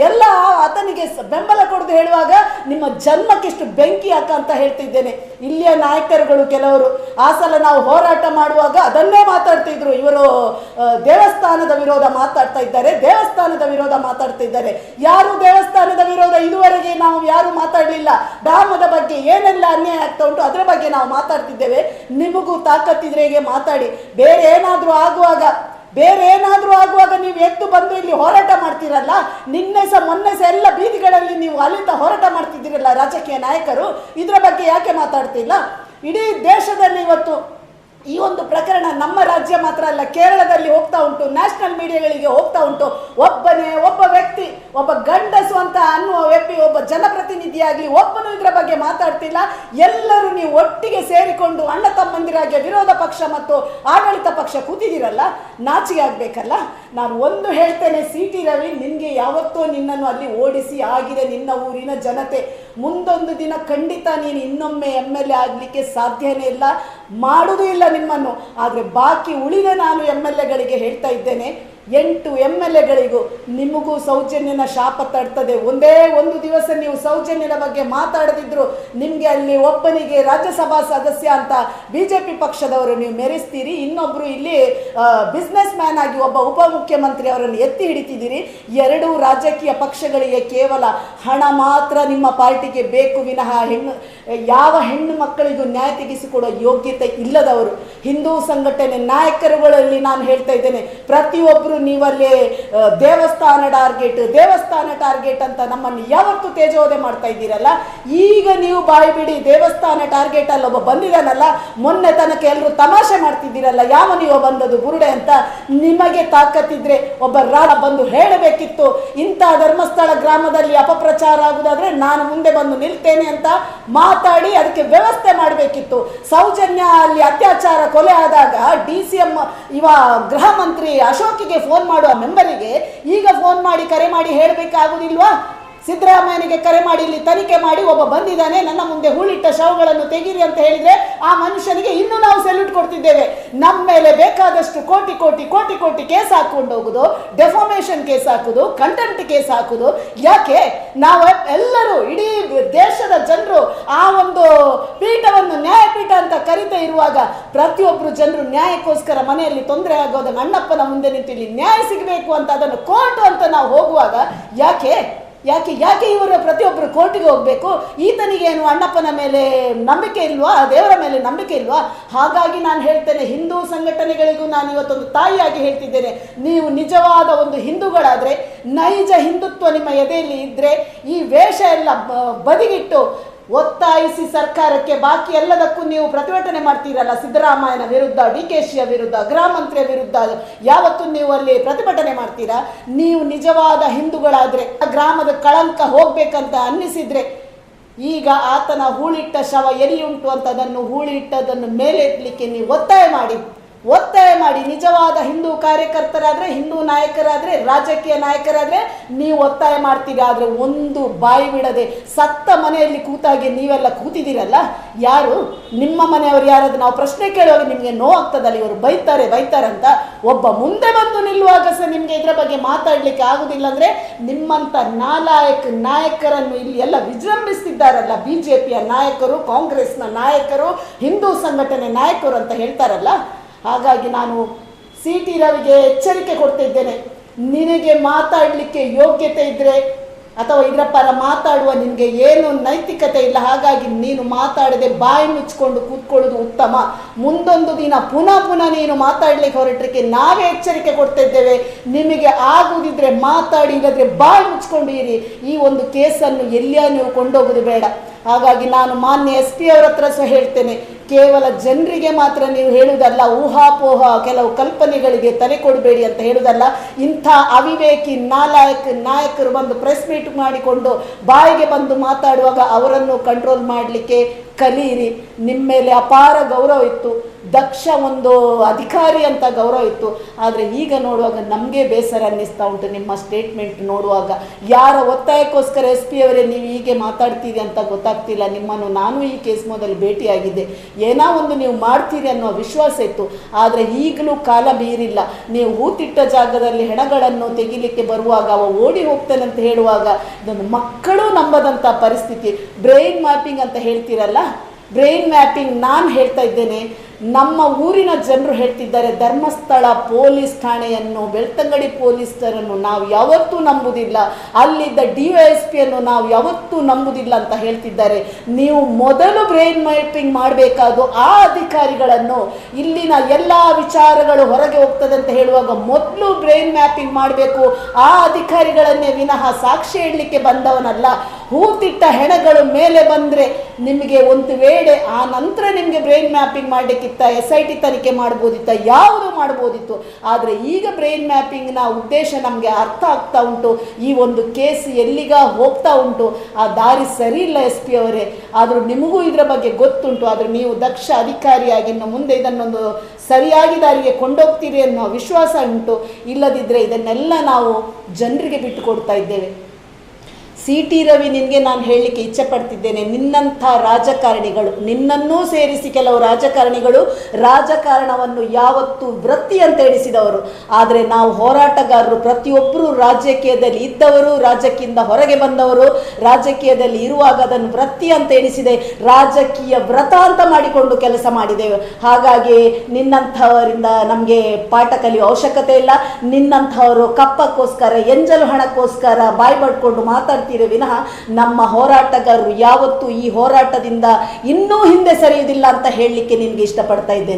ಎಲ್ಲ ಆತನಿಗೆ ಬೆಂಬಲ ಕೊಡದು ಹೇಳುವಾಗ ನಿಮ್ಮ ಜನ್ಮಕ್ಕಿಷ್ಟು ಬೆಂಕಿ ಹಾಕ ಅಂತ ಹೇಳ್ತಿದ್ದೇನೆ. ಇಲ್ಲಿಯ ನಾಯಕರುಗಳು ಕೆಲವರು. ಆ ಸಲ ನಾವು ಹೋರಾಟ ಮಾಡುವಾಗ ಅದನ್ನೇ ಮಾತಾಡ್ತಿದ್ರು. ಇವರು ದೇವಸ್ಥಾನದ ವಿರೋಧ ಮಾತಾಡ್ತಾ ಇದ್ದಾರೆ. ದೇವಸ್ಥಾನದ ವಿರೋಧ ಮಾತಾಡ್ತಾ ಇದ್ದಾರೆ. ಯಾರು ದೇವಸ್ಥಾನದ ವಿರೋಧ? ಇದುವರೆಗೆ ನಾವು ಯಾರು ಮಾತಾಡಲಿಲ್ಲ. ಧಾಮದ ಬಗ್ಗೆ ಏನೆಲ್ಲ ಅನ್ಯಾಯ ಆಗ್ತಾ ಉಂಟು, ಅದರ ಬಗ್ಗೆ ನಾವು ಮಾತಾಡ್ತಿದ್ದೇವೆ. ನಿಮಗೂ ತಾಕತ್ತಿದ್ರೆ ಹೇಗೆ ಮಾತಾಡಿ. ಬೇರೆ ಏನಾದರೂ ಆಗುವಾಗ ಬೇರೆ ಏನಾದರೂ ಆಗುವಾಗ ನೀವು ಎದ್ದು ಬಂದು ಇಲ್ಲಿ ಹೋರಾಟ ಮಾಡ್ತೀರಲ್ಲ, ನಿನ್ನೆ ಸಹ ಮೊನ್ನೆ ಸಹ ಎಲ್ಲ ಬೀದಿಗಳಲ್ಲಿ ನೀವು ಅಲ್ಲಿಂದ ಹೋರಾಟ ಮಾಡ್ತಿದ್ದೀರಲ್ಲ ರಾಜಕೀಯ ನಾಯಕರು, ಇದರ ಬಗ್ಗೆ ಯಾಕೆ ಮಾತಾಡ್ತಿಲ್ಲ? ಇಡೀ ದೇಶದಲ್ಲಿ ಇವತ್ತು ಈ ಒಂದು ಪ್ರಕರಣ ನಮ್ಮ ರಾಜ್ಯ ಮಾತ್ರ ಅಲ್ಲ, ಕೇರಳದಲ್ಲಿ ಹೋಗ್ತಾ ಉಂಟು, ನ್ಯಾಷನಲ್ ಮೀಡಿಯಾಗಳಿಗೆ ಹೋಗ್ತಾ ಉಂಟು. ಒಬ್ಬನೇ ಒಬ್ಬ ವ್ಯಕ್ತಿ, ಒಬ್ಬ ಗಂಡಸು ಅಂತ ಅನ್ನುವ ವ್ಯಕ್ತಿ ಒಬ್ಬ ಜನಪ್ರತಿನಿಧಿಯಾಗಲಿ ಒಬ್ಬನು ಇದರ ಬಗ್ಗೆ ಮಾತಾಡ್ತಿಲ್ಲ. ಎಲ್ಲರೂ ನೀವು ಒಟ್ಟಿಗೆ ಸೇರಿಕೊಂಡು ಅಣ್ಣ ತಮ್ಮಂದಿರಾಗಿ ವಿರೋಧ ಪಕ್ಷ ಮತ್ತು ಆಡಳಿತ ಪಕ್ಷ ಕೂತಿದ್ದೀರಲ್ಲ ನಾಚಿಗೆ ಆಗ್ಬೇಕಲ್ಲ? ನಾನು ಒಂದು ಹೇಳ್ತೇನೆ, ಸಿ ಟಿ ರವಿ ನಿನ್ಗೆ ಯಾವತ್ತೋ ನಿನ್ನನ್ನು ಅಲ್ಲಿ ಓಡಿಸಿ ಆಗಿದೆ ನಿನ್ನ ಊರಿನ ಜನತೆ. ಮುಂದೊಂದು ದಿನ ಖಂಡಿತ ನೀನು ಇನ್ನೊಮ್ಮೆ ಎಂ ಎಲ್ ಎ ಆಗಲಿಕ್ಕೆ ಸಾಧ್ಯನೇ ಇಲ್ಲ. ಮಾಡುವುದೂ ಇಲ್ಲ ನಿಮ್ಮನ್ನು. ಆದರೆ ಬಾಕಿ ಉಳಿದ ನಾನು ಎಂ ಎಲ್ ಎಗಳಿಗೆ ಹೇಳ್ತಾ ಇದ್ದೇನೆ ಎಂಟು ಎಂ ಎಲ್ ಎಗಳಿಗೂ ನಿಮಗೂ ಸೌಜನ್ಯನ ಶಾಪ ತಡ್ತದೆ ಒಂದೇ ಒಂದು ದಿವಸ ನೀವು ಸೌಜನ್ಯದ ಬಗ್ಗೆ ಮಾತಾಡದಿದ್ರು ನಿಮಗೆ ಅಲ್ಲಿ ಒಬ್ಬನಿಗೆ ರಾಜ್ಯಸಭಾ ಸದಸ್ಯ ಅಂತ ಬಿ ಜೆ ಪಿ ಪಕ್ಷದವರು ನೀವು ಮೆರೆಸ್ತೀರಿ. ಇನ್ನೊಬ್ಬರು ಇಲ್ಲಿ ಬಿಸ್ನೆಸ್ ಮ್ಯಾನ್ ಆಗಿ ಒಬ್ಬ ಉಪಮುಖ್ಯಮಂತ್ರಿ ಅವರನ್ನು ಎತ್ತಿ ಹಿಡಿತಿದ್ದೀರಿ. ಎರಡೂ ರಾಜಕೀಯ ಪಕ್ಷಗಳಿಗೆ ಕೇವಲ ಹಣ ಮಾತ್ರ ನಿಮ್ಮ ಪಾರ್ಟಿಗೆ ಬೇಕು ವಿನಃ ಹೆಣ್ಣು, ಯಾವ ಹೆಣ್ಣು ಮಕ್ಕಳಿಗೂ ನ್ಯಾಯ ತೆಗೆಸಿಕೊಡೋ ಯೋಗ್ಯತೆ ಇಲ್ಲದವರು. ಹಿಂದೂ ಸಂಘಟನೆ ನಾಯಕರುಗಳಲ್ಲಿ ನಾನು ಹೇಳ್ತಾ ಇದ್ದೇನೆ ಪ್ರತಿಯೊಬ್ಬರು ನೀವಲ್ಲಿ ದೇವಸ್ಥಾನ ಟಾರ್ಗೆಟ್ ದೇವಸ್ಥಾನ ಟಾರ್ಗೆಟ್ ಅಂತ ನಮ್ಮನ್ನು ಯಾವತ್ತು ತೇಜೋದೆ ಮಾಡ್ತಾ ಇದ್ದೀರಲ್ಲ? ಈಗ ನೀವು ಬಾಯಿ ಬಿಡಿ, ದೇವಸ್ಥಾನ ಟಾರ್ಗೆಟ್ ಅಲ್ಲಿ ಒಬ್ಬ ಬಂದಿದ್ದಾನಲ್ಲ, ಮೊನ್ನೆ ತನಕ ಎಲ್ಲರೂ ತಮಾಷೆ ಮಾಡ್ತಿದ್ದೀರಲ್ಲ, ಯಾವ ನೀವು ಬಂದದ್ದು ಬುರುಡೆ ಅಂತ? ನಿಮಗೆ ತಾಕತ್ತಿದ್ರೆ ಒಬ್ಬ ರಾಜ ಬಂದು ಹೇಳಬೇಕಿತ್ತು. ಇಂಥ ಧರ್ಮಸ್ಥಳ ಗ್ರಾಮದಲ್ಲಿ ಅಪಪ್ರಚಾರ ಆಗುದಾದ್ರೆ ನಾನು ಮುಂದೆ ಬಂದು ನಿಲ್ತೇನೆ ಅಂತ ಮಾತಾಡಿ ಅದಕ್ಕೆ ವ್ಯವಸ್ಥೆ ಮಾಡಬೇಕಿತ್ತು. ಸೌಜನ್ಯ ಅಲ್ಲಿ ಅತ್ಯಾಚಾರ ಕೊಲೆ ಆದಾಗ ಡಿ ಸಿ ಎಂ ಇವ ಗೃಹ ಮಂತ್ರಿ ಅಶೋಕಿಗೆ ಫೋನ್ ಮಾಡುವ ಮೆಂಬರಿಗೆ ಈಗ ಫೋನ್ ಮಾಡಿ ಕರೆ ಮಾಡಿ ಹೇಳಬೇಕಾಗುದಿಲ್ವಾ? ಸಿದ್ದರಾಮಯ್ಯನಿಗೆ ಕರೆ ಮಾಡಿ, ಇಲ್ಲಿ ತನಿಖೆ ಮಾಡಿ, ಒಬ್ಬ ಬಂದಿದ್ದಾನೆ, ನನ್ನ ಮುಂದೆ ಹೂಳಿಟ್ಟ ಶವಗಳನ್ನು ತೆಗೀರಿ ಅಂತ ಹೇಳಿದ್ರೆ ಆ ಮನುಷ್ಯನಿಗೆ ಇನ್ನೂ ನಾವು ಸೆಲ್ಯೂಟ್ ಕೊಡ್ತಿದ್ದೇವೆ. ನಮ್ಮ ಮೇಲೆ ಬೇಕಾದಷ್ಟು ಕೋಟಿ ಕೋಟಿ ಕೋಟಿ ಕೋಟಿ ಕೇಸ್ ಹಾಕೊಂಡು ಹೋಗುದು, ಡೆಫಾಮೇಷನ್ ಕೇಸ್ ಹಾಕುದು ಕಂಟೆಂಟ್ ಕೇಸ್ ಹಾಕುದು. ಯಾಕೆ? ನಾವು ಎಲ್ಲರೂ ಇಡೀ ದೇಶದ ಜನರು ಆ ಒಂದು ಪೀಠವನ್ನು ನ್ಯಾಯಪೀಠ ಅಂತ ಕರಿತಾ ಇರುವಾಗ ಪ್ರತಿಯೊಬ್ಬರು ಜನರು ನ್ಯಾಯಕ್ಕೋಸ್ಕರ ಮನೆಯಲ್ಲಿ ತೊಂದರೆ ಆಗೋದನ್ನು ಅಣ್ಣಪ್ಪನ ಮುಂದೆ ನಿಂತು ಇಲ್ಲಿ ನ್ಯಾಯ ಸಿಗಬೇಕು ಅಂತ ಅದನ್ನು ಕೋರ್ಟ್ ಅಂತ ನಾವು ಹೋಗುವಾಗ ಯಾಕೆ? ಯಾಕೆ ಯಾಕೆ ಇವರು ಪ್ರತಿಯೊಬ್ಬರು ಕೋರ್ಟಿಗೆ ಹೋಗಬೇಕು? ಈತನಿಗೆ ಏನು ಅಣ್ಣಪ್ಪನ ಮೇಲೆ ನಂಬಿಕೆ ಇಲ್ವಾ? ದೇವರ ಮೇಲೆ ನಂಬಿಕೆ ಇಲ್ವಾ? ಹಾಗಾಗಿ ನಾನು ಹೇಳ್ತೇನೆ, ಹಿಂದೂ ಸಂಘಟನೆಗಳಿಗೂ ನಾನು ಇವತ್ತೊಂದು ತಾಯಿಯಾಗಿ ಹೇಳ್ತಿದ್ದೇನೆ. ನೀವು ನಿಜವಾದ ಒಂದು ಹಿಂದೂಗಳಾದರೆ, ನೈಜ ಹಿಂದುತ್ವ ನಿಮ್ಮ ಎದೆಯಲ್ಲಿ ಇದ್ದರೆ ಈ ವೇಷ ಎಲ್ಲ ಬದಿಗಿಟ್ಟು ಒತ್ತಾಯಿಸಿ ಸರ್ಕಾರಕ್ಕೆ ಬಾಕಿ ಎಲ್ಲದಕ್ಕೂ ನೀವು ಪ್ರತಿಭಟನೆ ಮಾಡ್ತೀರಲ್ಲ ಸಿದ್ದರಾಮಯ್ಯನ ವಿರುದ್ಧ ಡಿ ಕೆ ಶಿಯ ವಿರುದ್ಧ, ಗೃಹ ವಿರುದ್ಧ ಯಾವತ್ತು ನೀವು ಅಲ್ಲಿ ಪ್ರತಿಭಟನೆ ಮಾಡ್ತೀರಾ? ನೀವು ನಿಜವಾದ ಹಿಂದೂಗಳಾದರೆ, ಆ ಗ್ರಾಮದ ಕಳಂಕ ಹೋಗಬೇಕಂತ ಅನ್ನಿಸಿದ್ರೆ, ಈಗ ಆತನ ಹೂಳಿಟ್ಟ ಶವ ಎಲ್ಲಿ ಉಂಟು ಅಂತ ಅದನ್ನು ಹೂಳಿಟ್ಟದನ್ನು ಮೇಲೆ ಎತ್ತಲಿಕ್ಕೆ ನೀವು ಒತ್ತಾಯ ಮಾಡಿ. ಒತ್ತಾಯ ಮಾಡಿ, ನಿಜವಾದ ಹಿಂದೂ ಕಾರ್ಯಕರ್ತರಾದರೆ, ಹಿಂದೂ ನಾಯಕರಾದರೆ, ರಾಜಕೀಯ ನಾಯಕರಾದರೆ ನೀವು ಒತ್ತಾಯ ಮಾಡ್ತೀರಿ, ಆದ್ರೆ ಒಂದು ಬಾಯಿ ಬಿಡದೆ ಸತ್ತ ಮನೆಯಲ್ಲಿ ಕೂತಾಗಿ ನೀವೆಲ್ಲ ಕೂತಿದ್ದೀರಲ್ಲ? ಯಾರು? ನಿಮ್ಮ ಮನೆಯವರು ಯಾರಾದ್ರೂ ನಾವು ಪ್ರಶ್ನೆ ಕೇಳುವಾಗ ನಿಮಗೆ ನೋವಾಗ್ತದಲ್ಲ ಇವರು ಬೈತಾರೆ ಬೈತಾರೆ ಅಂತ ಒಬ್ಬ ಮುಂದೆ ಬಂದು ನಿಲ್ಲುವಾಗ ಸಹ ನಿಮಗೆ ಇದರ ಬಗ್ಗೆ ಮಾತಾಡ್ಲಿಕ್ಕೆ ಆಗುದಿಲ್ಲ ಅಂದ್ರೆ ನಿಮ್ಮಂಥ ನಾಲಾಯಕ ನಾಯಕರನ್ನು ಇಲ್ಲಿ ಎಲ್ಲ ವಿಜೃಂಭಿಸ್ತಿದ್ದಾರಲ್ಲ, ಬಿಜೆಪಿಯ ನಾಯಕರು, ಕಾಂಗ್ರೆಸ್ನ ನಾಯಕರು, ಹಿಂದೂ ಸಂಘಟನೆ ನಾಯಕರು ಅಂತ ಹೇಳ್ತಾರಲ್ಲ? ಹಾಗಾಗಿ ನಾನು ಸಿ ಟಿ ರವಿಗೆ ಎಚ್ಚರಿಕೆ ಕೊಡ್ತಿದ್ದೇನೆ. ನಿನಗೆ ಮಾತಾಡಲಿಕ್ಕೆ ಯೋಗ್ಯತೆ ಇದ್ದರೆ ಅಥವಾ ಇದರ ಪರ ಮಾತಾಡುವ ನಿನಗೆ ಏನು ನೈತಿಕತೆ ಇಲ್ಲ, ಹಾಗಾಗಿ ನೀನು ಮಾತಾಡದೆ ಬಾಯಿ ಮುಚ್ಚಿಕೊಂಡು ಕೂತ್ಕೊಳ್ಳೋದು ಉತ್ತಮ. ಮುಂದೊಂದು ದಿನ ಪುನಃ ಪುನಃ ನೀನು ಮಾತಾಡಲಿಕ್ಕೆ ಹೊರಟಕ್ಕೆ ನಾವೇ ಎಚ್ಚರಿಕೆ ಕೊಡ್ತಿದ್ದೇವೆ. ನಿಮಗೆ ಆಗುದಿದ್ರೆ ಮಾತಾಡಿ, ಇಲ್ಲದ್ರೆ ಬಾಯಿ ಮುಚ್ಕೊಂಡು ಇರಿ. ಈ ಒಂದು ಕೇಸನ್ನು ಎಲ್ಲಿಯ ನೀವು ಕೊಂಡೋಗೋದು ಬೇಡ. ಹಾಗಾಗಿ ನಾನು ಮಾನ್ಯ ಎಸ್ ಪಿ ಅವರ ಹತ್ರ ಸಹ ಹೇಳ್ತೇನೆ, ಕೇವಲ ಜನರಿಗೆ ಮಾತ್ರ ನೀವು ಹೇಳುವುದಲ್ಲ, ಊಹಾಪೋಹ ಕೆಲವು ಕಲ್ಪನೆಗಳಿಗೆ ತಲೆ ಕೊಡಬೇಡಿ ಅಂತ ಹೇಳುವುದಲ್ಲ, ಇಂಥ ಅವಿವೇಕಿ ನಾಲಾಯಕ ನಾಯಕರು ಬಂದು ಪ್ರೆಸ್ ಮೀಟ್ ಮಾಡಿಕೊಂಡು ಬಾಯಿಗೆ ಬಂದು ಮಾತಾಡುವಾಗ ಅವರನ್ನು ಕಂಟ್ರೋಲ್ ಮಾಡಲಿಕ್ಕೆ ಕಲಿಯಿರಿ ನಿಮ್ಮ ಮೇಲೆ ಅಪಾರ ಗೌರವ ಇತ್ತು. ದಕ್ಷ ಒಂದು ಅಧಿಕಾರಿ ಅಂತ ಗೌರವ ಇತ್ತು. ಆದರೆ ಈಗ ನೋಡುವಾಗ ನಮಗೆ ಬೇಸರ ಅನ್ನಿಸ್ತಾ ಉಂಟು ನಿಮ್ಮ ಸ್ಟೇಟ್ಮೆಂಟ್ ನೋಡುವಾಗ. ಯಾರ ಒತ್ತಾಯಕ್ಕೋಸ್ಕರ ಎಸ್ ಪಿ ಅವರೇ ನೀವು ಹೀಗೆ ಮಾತಾಡ್ತೀರಿ ಅಂತ ಗೊತ್ತಾಗ್ತಿಲ್ಲ. ನಿಮ್ಮನ್ನು ನಾನು ಈ ಕೇಸ್ ಮೊದಲು ಭೇಟಿಯಾಗಿದ್ದೆ. ಏನೋ ಒಂದು ನೀವು ಮಾಡ್ತೀರಿ ಅನ್ನೋ ವಿಶ್ವಾಸ ಇತ್ತು. ಆದರೆ ಈಗಲೂ ಕಾಲ ಬೀರಿಲ್ಲ. ನೀವು ಹೂತಿಟ್ಟ ಜಾಗದಲ್ಲಿ ಹೆಣಗಳನ್ನು ತೆಗಿಲಿಕ್ಕೆ ಬರುವಾಗ ಅವ ಓಡಿ ಹೋಗ್ತಾನೆ ಅಂತ ಹೇಳುವಾಗ ಇದೊಂದು ಮಕ್ಕಳು ನಂಬದಂಥ ಪರಿಸ್ಥಿತಿ. ಬ್ರೈನ್ ಮ್ಯಾಪಿಂಗ್ ಅಂತ ಹೇಳ್ತೀರಲ್ಲ? ಬ್ರೈನ್ ಮ್ಯಾಪಿಂಗ್ ನಾನು ಹೇಳ್ತಾ ಇದ್ದೇನೆ. ನಮ್ಮ ಊರಿನ ಜನರು ಹೇಳ್ತಿದ್ದಾರೆ, ಧರ್ಮಸ್ಥಳ ಪೊಲೀಸ್ ಠಾಣೆಯನ್ನು, ಬೆಳ್ತಂಗಡಿ ಪೊಲೀಸರನ್ನು ನಾವು ಯಾವತ್ತೂ ನಂಬುದಿಲ್ಲ. ಅಲ್ಲಿದ್ದ ಡಿ ವೈ ಎಸ್ ಪಿಯನ್ನು ನಾವು ಯಾವತ್ತೂ ನಂಬುದಿಲ್ಲ ಅಂತ ಹೇಳ್ತಿದ್ದಾರೆ. ನೀವು ಮೊದಲು ಬ್ರೈನ್ ಮ್ಯಾಪಿಂಗ್ ಮಾಡಬೇಕಾದ ಆ ಅಧಿಕಾರಿಗಳನ್ನು, ಇಲ್ಲಿನ ಎಲ್ಲ ವಿಚಾರಗಳು ಹೊರಗೆ ಹೋಗ್ತದೆ ಅಂತ ಹೇಳುವಾಗ ಮೊದಲು ಬ್ರೈನ್ ಮ್ಯಾಪಿಂಗ್ ಮಾಡಬೇಕು. ಆ ಅಧಿಕಾರಿಗಳನ್ನೇ ವಿನಃ ಸಾಕ್ಷಿ ಹೇಳಲಿಕ್ಕೆ ಬಂದವನಲ್ಲ. ಹೂತಿಟ್ಟ ಹೆಣಗಳು ಮೇಲೆ ಬಂದರೆ ನಿಮಗೆ ಒಂದು ವೇಳೆ ಆ ನಂತರ ನಿಮಗೆ ಬ್ರೈನ್ ಮ್ಯಾಪಿಂಗ್ ಮಾಡಲಿಕ್ಕಿತ್ತ ಎಸ್ ಐ ಟಿ ತನಿಖೆ ಮಾಡ್ಬೋದಿತ್ತ, ಯಾವುದು ಮಾಡ್ಬೋದಿತ್ತು. ಆದರೆ ಈಗ ಬ್ರೈನ್ ಮ್ಯಾಪಿಂಗ್ನ ಉದ್ದೇಶ ನಮಗೆ ಅರ್ಥ ಆಗ್ತಾ ಉಂಟು. ಈ ಒಂದು ಕೇಸ್ ಎಲ್ಲಿಗ ಹೋಗ್ತಾ ಉಂಟು. ಆ ದಾರಿ ಸರಿ ಇಲ್ಲ ಎಸ್ ಪಿ ಅವರೇ. ಆದರೂ ನಿಮಗೂ ಇದರ ಬಗ್ಗೆ ಗೊತ್ತುಂಟು. ಆದರೆ ನೀವು ದಕ್ಷ ಅಧಿಕಾರಿಯಾಗಿ ಇನ್ನು ಮುಂದೆ ಇದನ್ನೊಂದು ಸರಿಯಾಗಿ ದಾರಿಗೆ ಕೊಂಡೋಗ್ತೀರಿ ಅನ್ನೋ ವಿಶ್ವಾಸ ಉಂಟು. ಇಲ್ಲದಿದ್ದರೆ ಇದನ್ನೆಲ್ಲ ನಾವು ಜನರಿಗೆ ಬಿಟ್ಟು ಕೊಡ್ತಾ ಇದ್ದೇವೆ. ಸಿ ಟಿ ರವಿ ನಿನಗೆ ನಾನು ಹೇಳಲಿಕ್ಕೆ ಇಚ್ಛೆ ಪಡ್ತಿದ್ದೇನೆ ನಿನ್ನಂಥ ರಾಜಕಾರಣಿಗಳು, ನಿನ್ನನ್ನೂ ಸೇರಿಸಿ ಕೆಲವು ರಾಜಕಾರಣಿಗಳು ರಾಜಕಾರಣವನ್ನು ಯಾವತ್ತೂ ವೃತ್ತಿ ಅಂತ ಎಣಿಸಿದವರು. ಆದರೆ ನಾವು ಹೋರಾಟಗಾರರು, ಪ್ರತಿಯೊಬ್ಬರು ರಾಜಕೀಯದಲ್ಲಿ ಇದ್ದವರು ರಾಜಕೀಯದಿಂದ ಹೊರಗೆ ಬಂದವರು, ರಾಜಕೀಯದಲ್ಲಿ ಇರುವಾಗ ಅದನ್ನು ವೃತ್ತಿ ಅಂತ ಎಣಿಸಿದೆ, ರಾಜಕೀಯ ವ್ರತ ಅಂತ ಮಾಡಿಕೊಂಡು ಕೆಲಸ ಮಾಡಿದೆವು. ಹಾಗಾಗಿ ನಿನ್ನಂಥವರಿಂದ ನಮಗೆ ಪಾಠ ಕಲಿಯುವ ಅವಶ್ಯಕತೆ ಇಲ್ಲ. ನಿನ್ನಂಥವರು ಕಪ್ಪಕ್ಕೋಸ್ಕರ, ಎಂಜಲು ಹಣಕ್ಕೋಸ್ಕರ ಬಾಯಿ ಪಡ್ಕೊಂಡು ಮಾತಾಡ್ತೀರಿ ವಿನಃ ನಮ್ಮ ಹೋರಾಟಗಾರರು ಯಾವತ್ತೂ ಈ ಹೋರಾಟದಿಂದ ಇನ್ನೂ ಹಿಂದೆ ಸರಿಯುವುದಿಲ್ಲ ಅಂತ ಹೇಳಲಿಕ್ಕೆ ನಿನಗೆ ಇಷ್ಟಪಡ್ತಾ ಇದ್ದೇನೆ.